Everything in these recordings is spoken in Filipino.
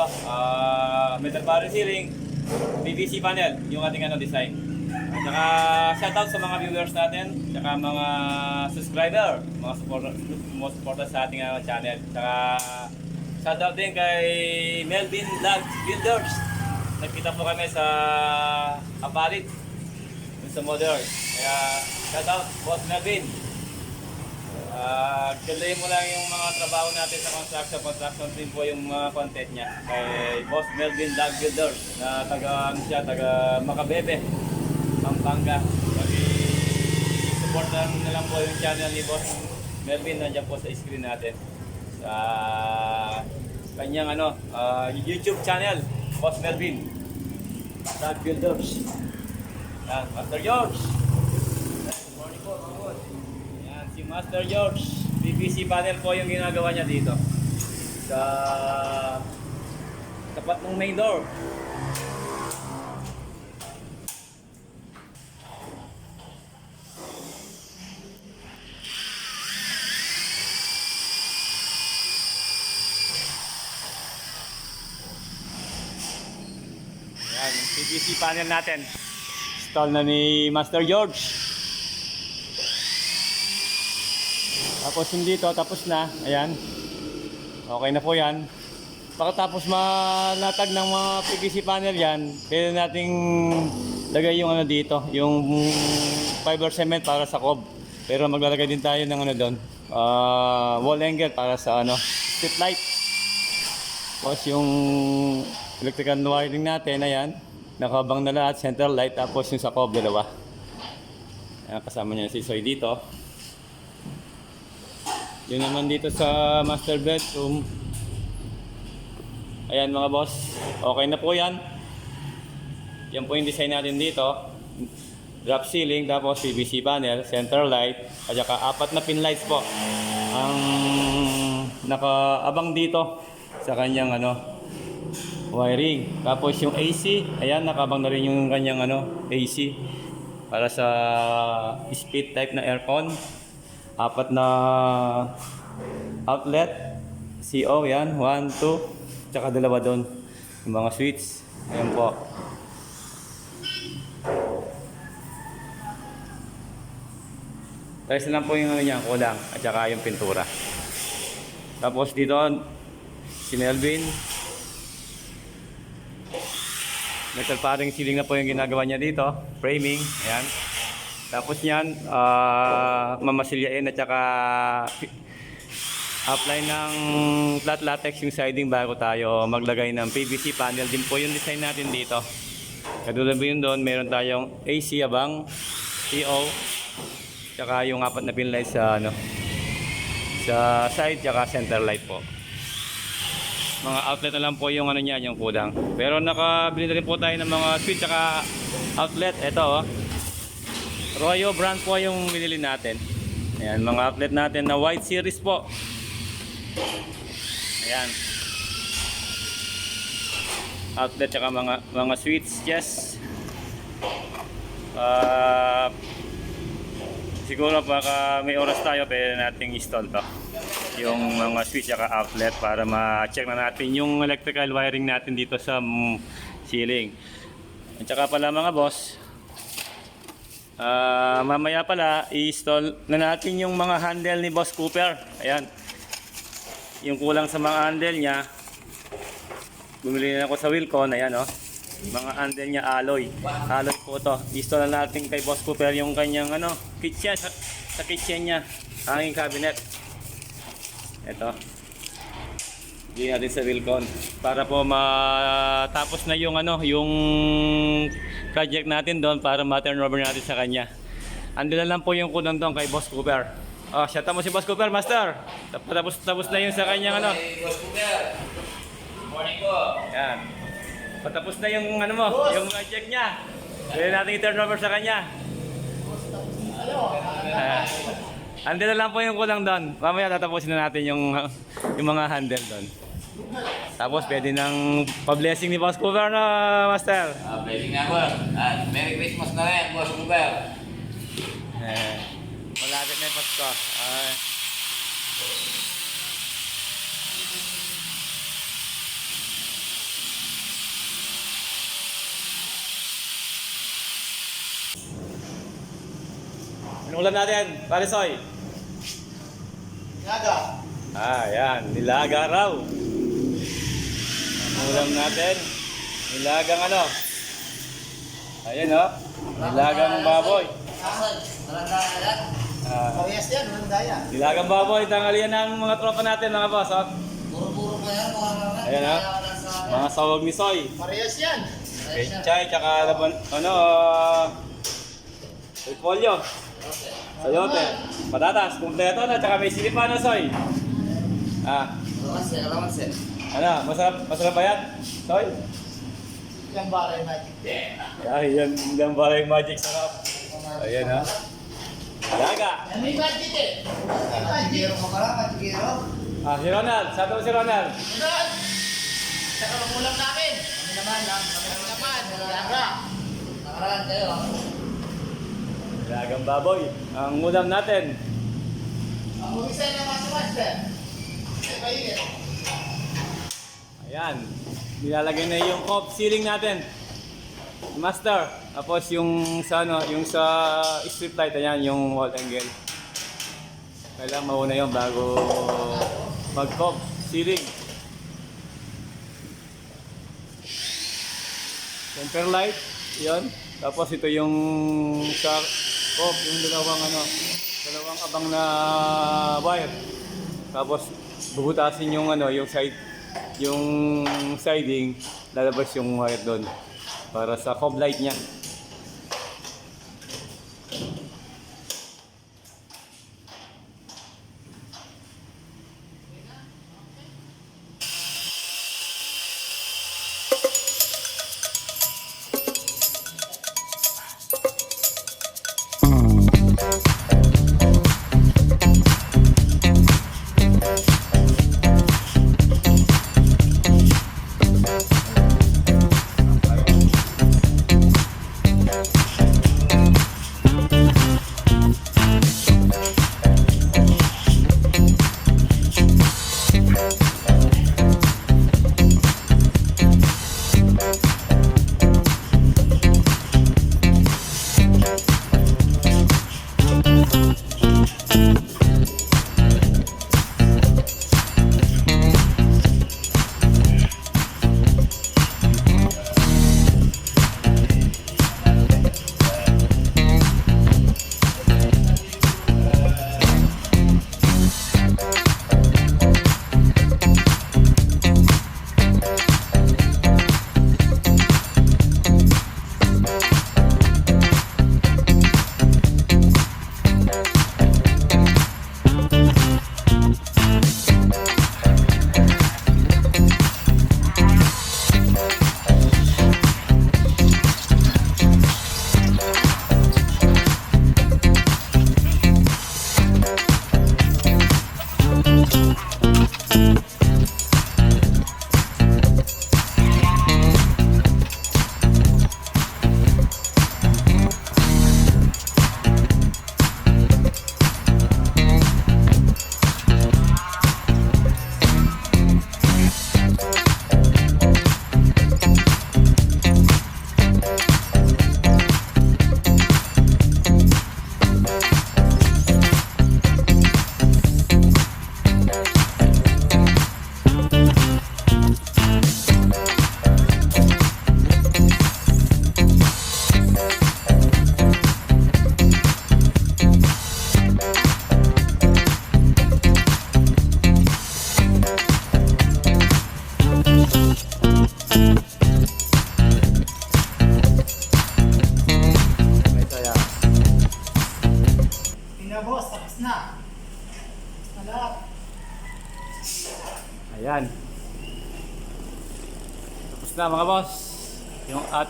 Dito, ah, metal barrel ceiling, PVC panel, yung ating ano, design. At saka shoutout sa mga viewers natin, saka mga subscriber, mga supporter, mga supporter sa ating ano, channel. Saka shoutout din kay Melvin Vlog Builders. Nagkita po kami sa Apalit, dun sa Modern. Kaya shoutout, Boss Melvin. Ah, uh, mo lang yung mga trabaho natin sa construction. Construction din po yung mga content niya. Kay Boss Melvin Builders na taga, ano siya, taga Makabebe, Pampanga. Pag-support lang na lang po yung channel ni Boss Melvin nandiyan po sa screen natin. Sa kanyang ano, ah, YouTube channel, Boss Melvin Builders. Yan, Master George. Good morning po, mga boss. Yan, si Master George. PVC panel po yung ginagawa niya dito. Sa tapat ng main door. Yan, yung PVC panel natin. Install na ni Master George. Tapos yung dito, tapos na. Ayan. Okay na po yan. Pagkatapos malatag ng mga PVC panel yan, pwede nating lagay yung ano dito, yung fiber cement para sa cob. Pero maglalagay din tayo ng ano doon, ah, wall angle para sa ano, street light. Tapos yung electrical wiring natin, ayan, nakabang na lahat, center light, tapos yung sa cob, dalawa. Ayan, kasama niya si Soy dito. Yun naman dito sa master bedroom. Ayan mga boss, okay na po yan. Yan po yung design natin dito. Drop ceiling, tapos PVC panel, center light, at saka apat na pin lights po. Ang nakaabang dito sa kanyang ano, wiring. Tapos yung AC, ayan nakabang na rin yung kanyang ano, AC para sa speed type na aircon. Apat na outlet. CO yan, 1, 2, tsaka dalawa doon. Yung mga switch. Ayan po. Na lang po yung ano niya, kulang. At saka yung pintura. Tapos dito, si Melvin. Metal paring ceiling na po yung ginagawa niya dito. Framing. Ayan. Tapos yan, ah mamasilyain at saka apply ng flat latex yung siding bago tayo maglagay ng PVC panel. Din po yung design natin dito. Katulad po yun doon, meron tayong AC abang, CO, tsaka yung apat na pin light sa ano sa side tsaka center light po. Mga outlet na lang po yung ano niya, yung kulang. Pero nakabili na rin po tayo ng mga switch tsaka outlet. Ito oh. Royo brand po yung binili natin. Ayan, mga outlet natin na white series po. Ayan. Outlet tsaka mga mga switch, yes. Ah, siguro baka may oras tayo pwede nating install to. Yung mga switch tsaka outlet para ma-check na natin yung electrical wiring natin dito sa mm, ceiling. At saka pala mga boss, Ah, mamaya pala i-install na natin yung mga handle ni Boss Cooper. Ayan. Yung kulang sa mga handle niya. Bumili na ako sa Wilcon, ayan oh. Mga handle niya alloy. Alloy po to. I-install na natin kay Boss Cooper yung kanyang ano, kitchen sa, sa kitchen niya. Hanging cabinet. Ito. Hindi natin sa Wilcon para po matapos na yung ano, yung project natin doon para ma-turn over natin sa kanya. Ando na lang po yung kulang doon kay Boss Cooper. Oh, shout out mo si Boss Cooper, Master. Tapos tapos na yung sa kanyang ano. Morning po. Yan. Patapos na yung ano mo, yung project niya. Pwede natin i-turn over sa kanya. Ah. Ando na lang po yung kulang doon. Mamaya tatapusin na natin yung yung mga handle doon. Tapos pwede nang pa-blessing ni Boss Cooper na, Master. Ah, blessing na boss. At Merry Christmas na rin, boss Cooper. Eh, malapit na yung Pasko. Ay. Ano ulam natin? Parisoy? Naga. Ah, yan. Nilaga raw. Ulam natin. Nilagang ano? Ayan oh. Nilagang baboy. Ah, daya. nilagang baboy. Tanghalian ng mga tropa natin mga boss. Oh. Puro-puro pa yan. Ayan, ah. Mga sawag ni Soy. Parehas yan. Penchay, tsaka laban, ano, uh, repolyo. Sayote. Patatas, kumpleto na, tsaka may silipan na Soy. Ah, Alamansi, alamansi. Ano, masarap, masarap ba yan? Soy? Baray magic. Ay, yan, yung magic sarap. Ayan ha. Yan may magic eh. May magic. Magigiro ka magigiro. Ah, si Ronald. Sa to si Ronald. Ganun. Saka ang ulam namin. Kami naman lang. Kami naman. Naga. Nakaraan kayo. Lagang baboy. Ang ulam natin. Ang umisa ng mga master. Ay, mainit. Ayan. Nilalagay na yung cop ceiling natin. Master. Tapos yung sa ano, yung sa strip light, ayan, yung wall angle. Kailangan mauna yun bago mag-cop ceiling. Center light, yon. Tapos ito yung sa cop, yung dalawang ano, dalawang abang na wire. Tapos bubutasin yung ano, yung side yung siding, lalabas yung wire doon para sa cob light niya.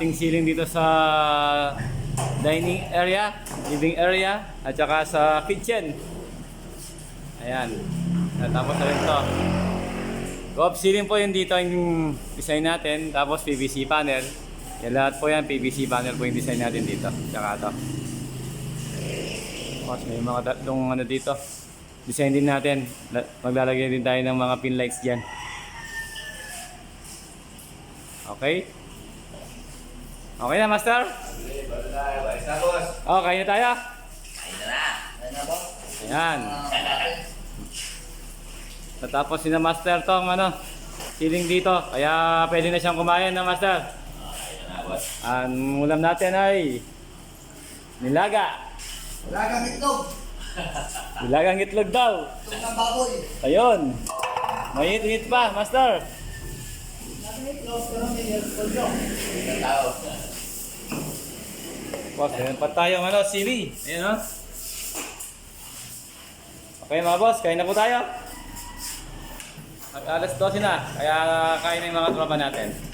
Ating ceiling dito sa dining area, living area, at saka sa kitchen. Ayan. Natapos na rin to. Cob ceiling po yung dito yung design natin. Tapos PVC panel. Yan lahat po yan, PVC panel po yung design natin dito. Tsaka to. Tapos may mga tatlong ano dito. Design din natin. La- Maglalagay din tayo ng mga pin lights dyan. Okay? Okay na, Master? Okay, tayo. Ayos na, boss. Okay na tayo? Ayun na na. Ayun na, boss. Ayan. Natapos si na Master tong ano, ceiling dito. Kaya pwede na siyang kumain na Master. Ayun na, boss. Ang ulam natin ay nilaga. Wala kang itlog. Nilagang itlog daw. Itlog ng baboy. Ayun. Mainit-init pa, Master. Natin itlog, pero may. Isang tao. Boss, meron pa tayong ano, sili. Ayan o. Okay mga boss, kain na po tayo. Mag alas 12 na, kaya kain na yung mga tropa natin.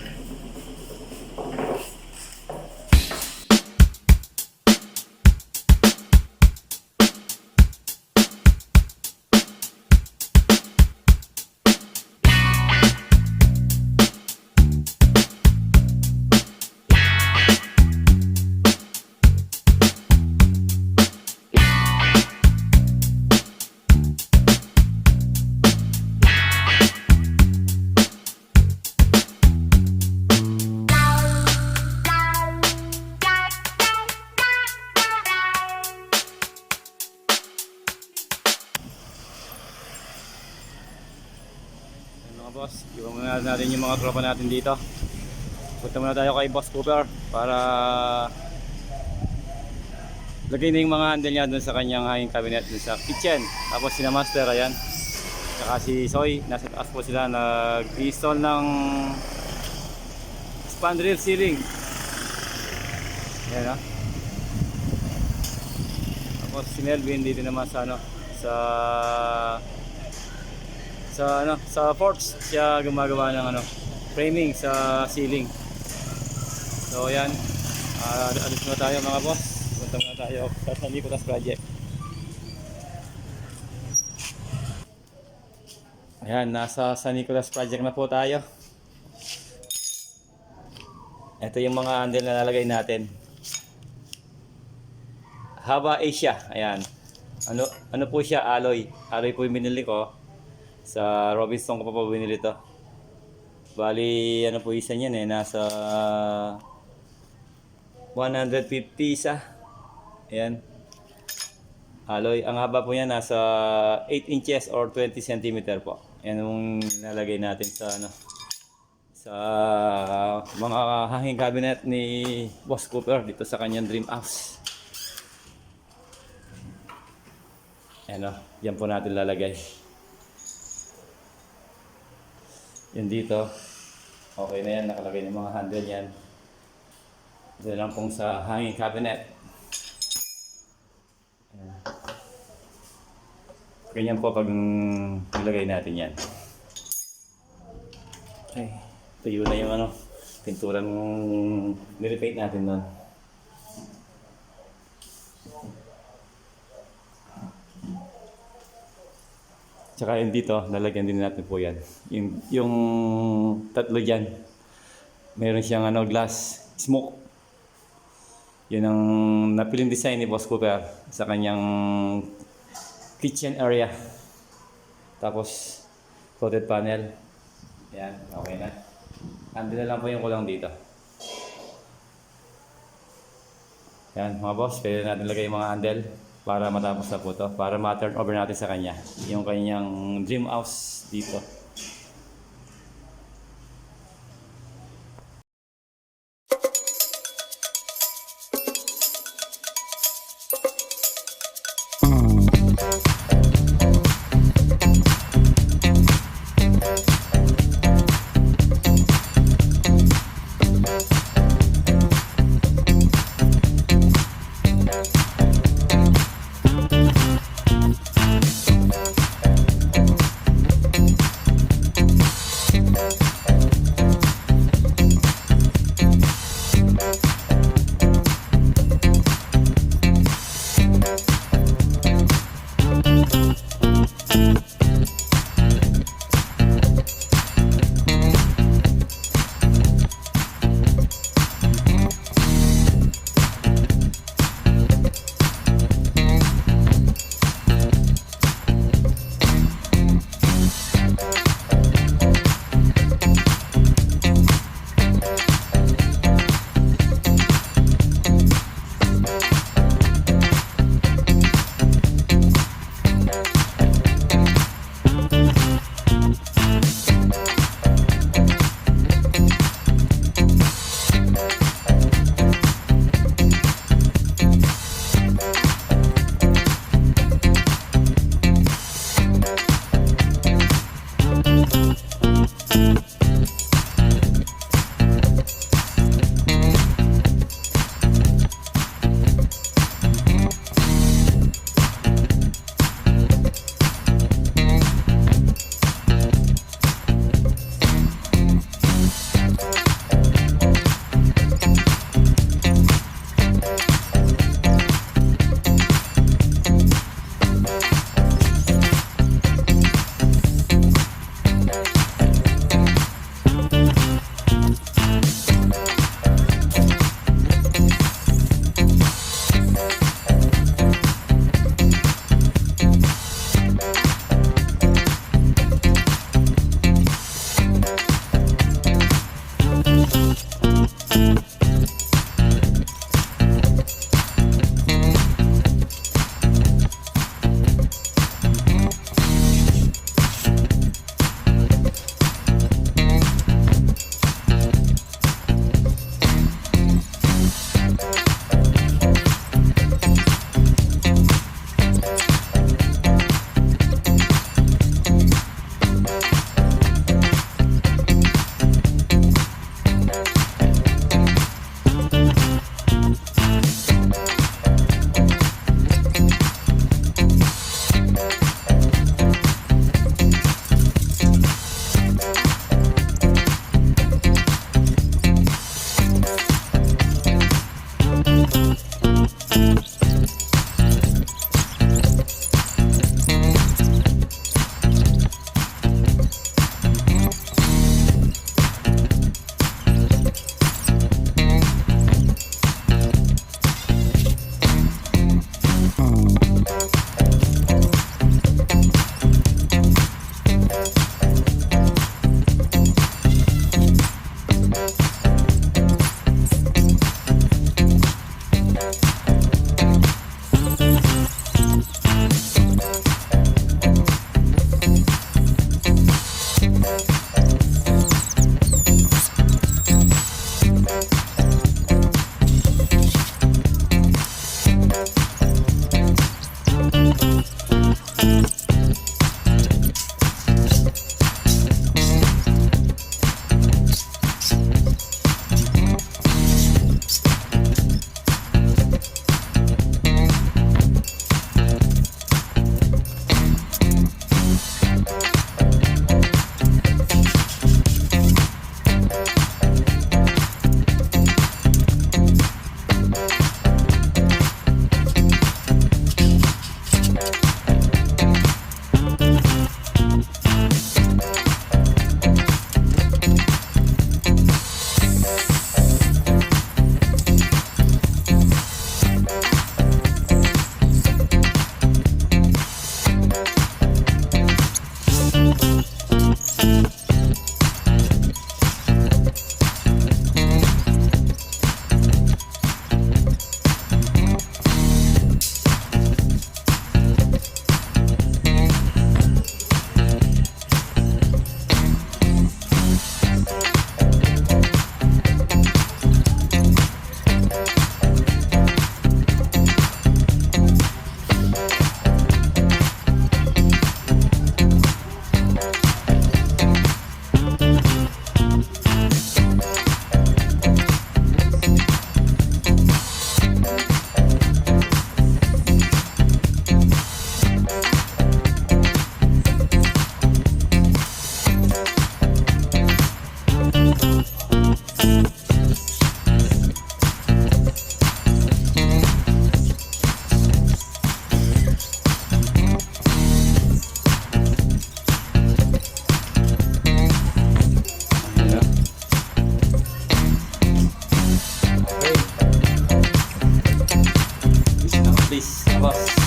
Mga boss, iwan muna natin yung mga tropa natin dito. Punta muna tayo kay Boss Cooper para lagay na yung mga handle niya dun sa kanyang hanging cabinet dun sa kitchen. Tapos si Master, ayan. Saka si Soy, nasa taas po sila nag-install ng spandrel ceiling. Ayan ah. Tapos si Melvin dito naman sa ano, sa sa ano, sa forts siya gumagawa ng ano, framing sa ceiling. So ayan, uh, alis na tayo mga boss. Punta na tayo sa Nicolas Project. Ayan, nasa San Nicolas Project na po tayo. Ito yung mga handle na lalagay natin. Haba Asia, ayan. Ano ano po siya? Alloy. Alloy po yung binili ko. Sa Robinson ko pa po binili to. Bali, ano po isa niyan eh, nasa 150 isa. Ayan. Alloy. Ang haba po niya nasa 8 inches or 20 cm po. Yan yung nalagay natin sa ano sa mga hanging cabinet ni Boss Cooper dito sa kanyang dream house. Ano, yan po natin lalagay. Yan dito. Okay na yan, nakalagay ng mga handle yan. Ito lang pong sa hanging cabinet. Ganyan po pag nilagay natin yan. Okay. Tuyo na yung ano, pintura nung nirepaint natin doon. Tsaka yun dito, lalagyan din natin po yan. Yung, yung tatlo dyan, meron siyang ano, glass smoke. Yun ang napiling design ni Boss Cooper sa kanyang kitchen area. Tapos, coated panel. Yan, okay na. Handle na lang po yung kulang dito. Yan, mga boss, pwede natin lagay yung mga handle para matapos na po to. Para ma-turn over natin sa kanya. Yung kanyang dream house dito. Bye.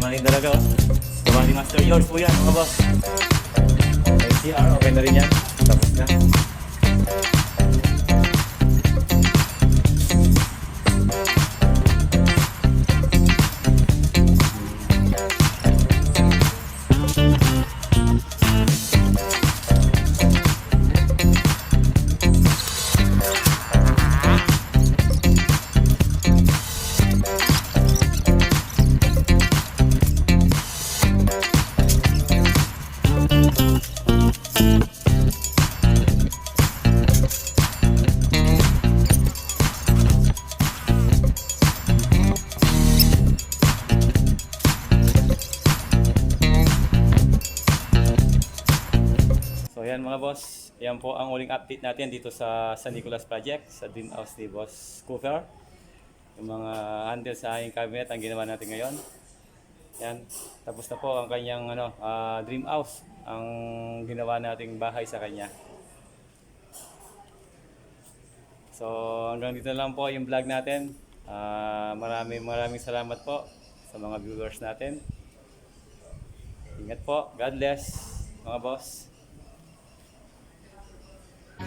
Pagyayaman rin talaga, oh. Kumali Master yours po yan, mga boss. LCR, okay na rin yan. Tapos na. So yan mga boss, yan po ang uling update natin dito sa San Nicolas Project, sa Dream House ni Boss Cooper. Yung mga handle sa aking cabinet ang ginawa natin ngayon. Yan, tapos na po ang kanyang ano, ah, Dream House, ang ginawa nating bahay sa kanya. So hanggang dito lang po yung vlog natin. Ah, maraming maraming salamat po sa mga viewers natin. Ingat po. God bless mga boss. うん。